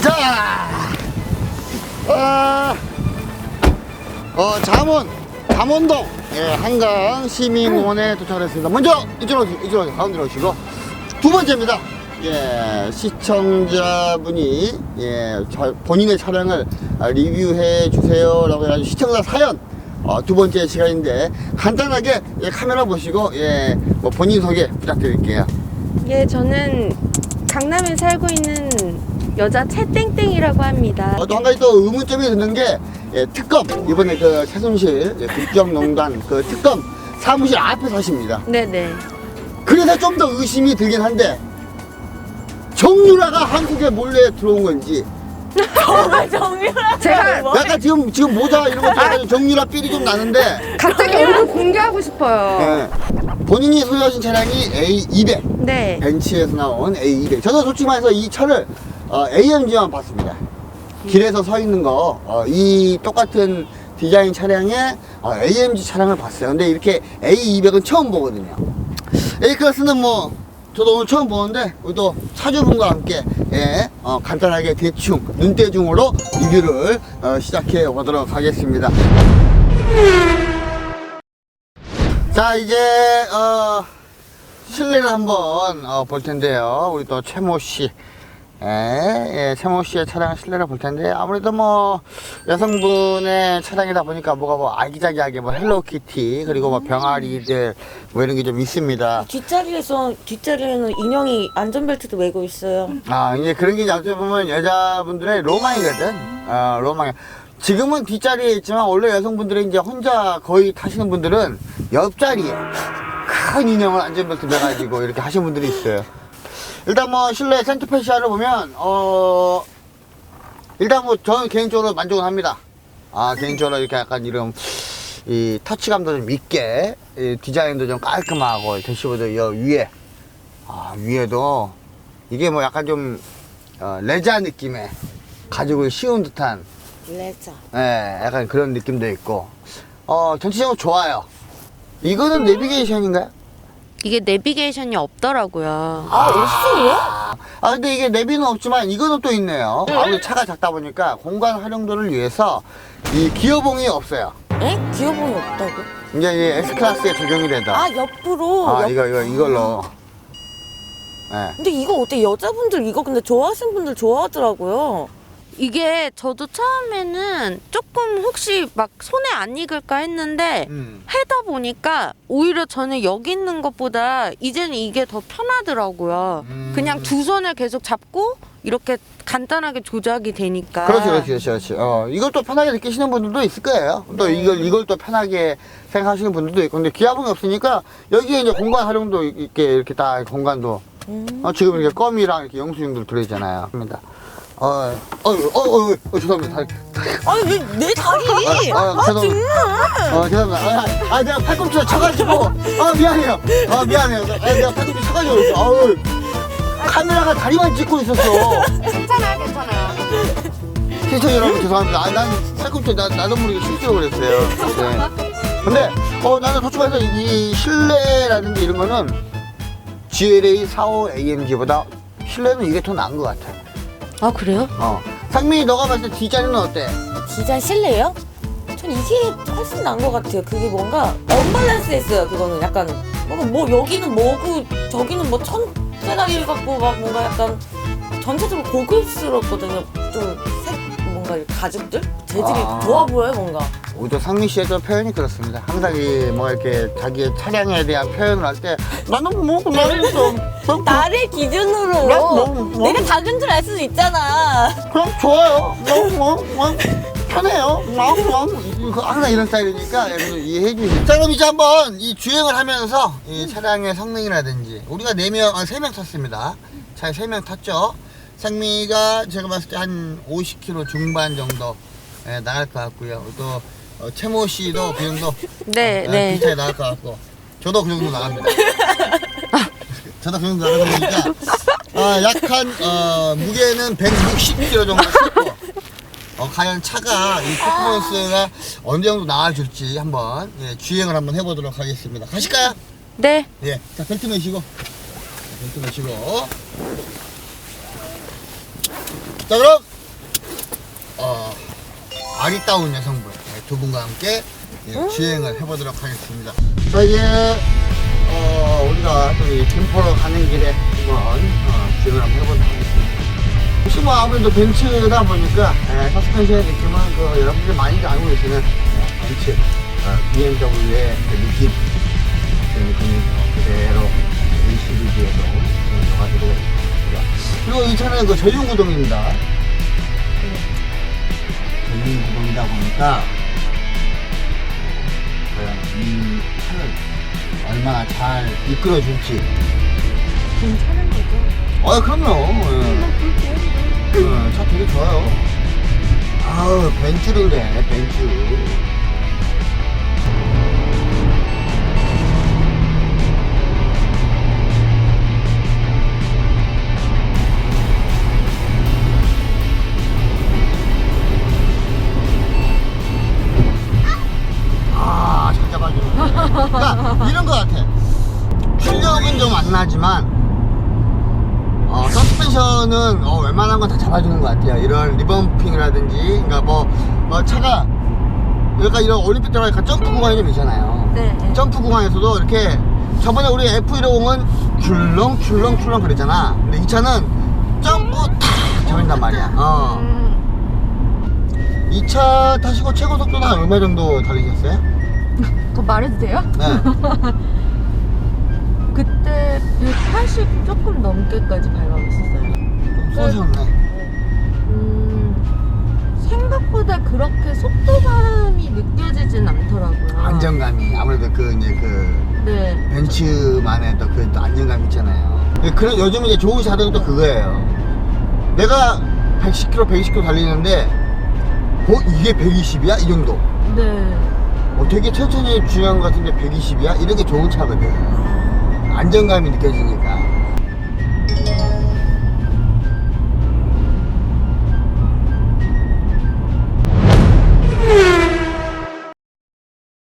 자, 어, 어, 잠원, 잠원동, 예, 한강 시민공원에 도착했습니다. 먼저, 이쪽으로 오시고, 이쪽으로 오시고, 가운데로 오시고, 두 번째입니다. 예, 시청자분이, 예, 자- 본인의 차량을 아, 리뷰해 주세요라고 해가지고 시청자 사연, 어, 두 번째 시간인데, 간단하게 예, 카메라 보시고, 예, 뭐 본인 소개 부탁드릴게요. 예, 저는 강남에 살고 있는 여자 채땡땡이라고 합니다. 어, 또한 가지 또 의문점이 드는 게 예, 특검 이번에 그 최순실 예, 국정농단 그 특검 사무실 앞에 사십니다. 네네. 그래서 좀 더 의심이 들긴 한데 정유라가 한국에 몰래 들어온 건지 정말 정유라. 제가 약간 지금 지금 모자 이런 거 들어가지고 정유라 삘이 좀 나는데 갑자기 얼굴 공개하고 싶어요. 예, 본인이 소유하신 차량이 A200 네. 벤츠에서 나온 A200 저는 솔직히 말해서 이 차를 어, AMG만 봤습니다. 길에서 서 있는 거 어, 이 똑같은 디자인 차량에 어, AMG 차량을 봤어요. 근데 이렇게 A200은 처음 보거든요. A클래스는 뭐 저도 오늘 처음 보는데 우리 또 차주분과 함께 예, 어, 간단하게 대충 눈대중으로 리뷰를 어, 시작해 보도록 하겠습니다. 자 이제 어 실내를 한번 어, 볼 텐데요. 우리 또 최모 씨. 예, 예, 최모 씨의 차량 실내를 볼 텐데 아무래도 뭐 여성분의 차량이다 보니까 뭐가 뭐 아기자기하게 뭐 헬로키티 그리고 뭐 병아리들 뭐 이런 게 좀 있습니다. 뒷자리에서 뒷자리에는 인형이 안전벨트도 매고 있어요. 아 이제 그런 게 이제 어떻게 보면 여자분들의 로망이거든. 어 로망 지금은 뒷자리에 있지만 원래 여성분들이 이제 혼자 거의 타시는 분들은 옆자리에 큰 인형을 안전벨트 매가지고 이렇게 하시는 분들이 있어요. 일단 뭐 실내 센터페시아를 보면 어 일단 뭐 저는 개인적으로 만족은 합니다. 아 개인적으로 이렇게 약간 이런 이 터치감도 좀 있게 이 디자인도 좀 깔끔하고 대시보드 여 위에 아 위에도 이게 뭐 약간 좀 어, 레자 느낌의 가지고 쉬운 듯한 레자. 예, 약간 그런 느낌도 있고. 어 전체적으로 좋아요 이거는 내비게이션인가요? 이게 내비게이션이 없더라고요. 아, 없어요? 아 근데 이게 내비는 없지만 이거는 또 있네요 아무래도 차가 작다 보니까 공간 활용도를 위해서 이 기어봉이 없어요 에? 기어봉이 없다고? 이제 이 S클래스에 적용이 된다 아, 옆으로. 아 옆- 이거 이거 이걸로 예. 근데 이거 어때? 여자분들 이거 근데 좋아하시는 분들 좋아하더라고요. 이게 저도 처음에는 조금 혹시 막 손에 안 익을까 했는데 음. 하다 보니까 오히려 저는 여기 있는 것보다 이제는 이게 더 편하더라고요. 음. 그냥 두 손을 계속 잡고 이렇게 간단하게 조작이 되니까. 그렇지, 그렇지, 그렇지, 그렇지. 어, 이걸 또 편하게 느끼시는 분들도 있을 거예요. 또 이걸, 이걸 또 편하게 생각하시는 분들도 있고. 근데 기아봉이 없으니까 여기에 이제 공간 활용도 있게 이렇게 다 공간도. 어, 지금 이렇게 껌이랑 이렇게 영수증들 들어있잖아요. 합니다. 어, 어, 어, 어, 어, 어, 죄송합니다. 다리, 아니, 왜 내 다리? 아, 아, 죄송합니다. 어, 죄송합니다. 아, 아, 내가 팔꿈치를 쳐가지고. 아, 미안해요. 아, 미안해요. 아, 내가 팔꿈치 쳐가지고 그랬어. 아우, 카메라가 다리만 찍고 있었어. 괜찮아요, 괜찮아요. 시청자 여러분 죄송합니다. 아, 난 팔꿈치 나, 나도 모르게 실수로 그랬어요. 네. 근데 어 나는 솔직히 말해서 이 실내라든지 이런 거는 GLA 45 AMG보다 실내는 이게 더 나은 것 같아. 아, 그래요? 어. 상민이 너가 봤을 때 뒷자리는 어때? 디자인 실내요? 전 이게 훨씬 나은 것 같아요. 그게 뭔가 언밸런스했어요. 그거는 약간 뭔가 뭐 여기는 뭐고 저기는 뭐 천대가리 같고 막 뭔가 약간 전체적으로 고급스럽거든요. 좀 색 뭔가 이 가죽들 재질이 아. 좋아 보여요 뭔가. 오히려 상민 씨의 저 표현이 그렇습니다. 항상 이뭐 이렇게 자기의 차량에 대한 표현을 할 때 나는 뭐 나는 좀좀 나를 기준으로 나 너무- 너무- 내가 작은 줄 알 수도 있잖아. 그럼 좋아요. 너무 뭐, 뭐 편해요. 너무 뭐 항상 이런 스타일이니까 여러분 이해해 주세요. 자 그럼 이제 한번 이 주행을 하면서 이 차량의 성능이라든지 우리가 네 명, 아, 세명 탔습니다. 차에 세 명 탔죠. 상미가 제가 봤을 때 한 50km 중반 정도 예, 나갈 것 같고요. 또 어, 채모 씨도 그 정도 네, 어, 네. 비슷하게 나갈 것 같고 저도 그 정도 나갑니다. 저도 그 정도 나가다 보니까 어, 약한 어, 무게는 160kg 정도 싣고 어, 과연 차가 이 퍼포먼스가 어느 정도 나와줄지 한번 예, 주행을 한번 해보도록 하겠습니다. 가실까요? 네. 예, 자 벨트 매시고 자, 벨트 매시고 자 그럼 어, 아리따운 여성분 네, 두 분과 함께 예, 주행을 해보도록 하겠습니다. 자 이제 어, 우리가 또이 김포로 가는 길에 한번 어, 주행을 한번 해보도록 하겠습니다. 혹시 뭐 아무래도 벤츠다 보니까 예, 서스펜션의 느낌은 그 여러분들 많이들 알고 계시는 예, 벤츠 어, BMW의 그 느낌 그 느낌이 그대로 이 시리즈에서 녹아들고 있습니다. 그리고 이 차는 그 전륜구동입니다. 전륜구동이다 보니까 과연 이 차를 얼마나 잘 이끌어 줄지. 괜찮은 거죠? 아 그럼요. 예. 어, 차 되게 좋아요. 아우 벤츠인데 벤츠. 서스펜션은 어, 웬만한 건 다 잡아주는 것 같아요. 이런 리범핑이라든지, 그러니까 뭐, 뭐 차가, 약간 이런 올림픽 들어가니까 점프 구간이 좀 있잖아요. 네. 네. 점프 구간에서도 이렇게 저번에 우리 F150은 귤렁 귤렁 귤렁 그랬잖아. 근데 이 차는 점프 탁 잡는단 말이야. 어. 음, 이차 타시고 최고 속도는 한 얼마 정도 달리셨어요? 그거 말해도 돼요? 네. 그때 180 조금 넘게까지 밟아봤었어요. 좀 쏘셨네. 음, 생각보다 그렇게 속도감이 느껴지진 않더라고요. 안정감이 아무래도 그 이제 그 네. 벤츠만의 또그 안정감 있잖아요. 그런 요즘 이제 좋은 자들은 또 그거예요. 내가 110km, 120km 달리는데, 어 이게 120이야? 이 정도. 네. 어, 되게 천천히 주행한 것 같은데 120이야? 이런 게 좋은 차거든. 안정감이 느껴지니까.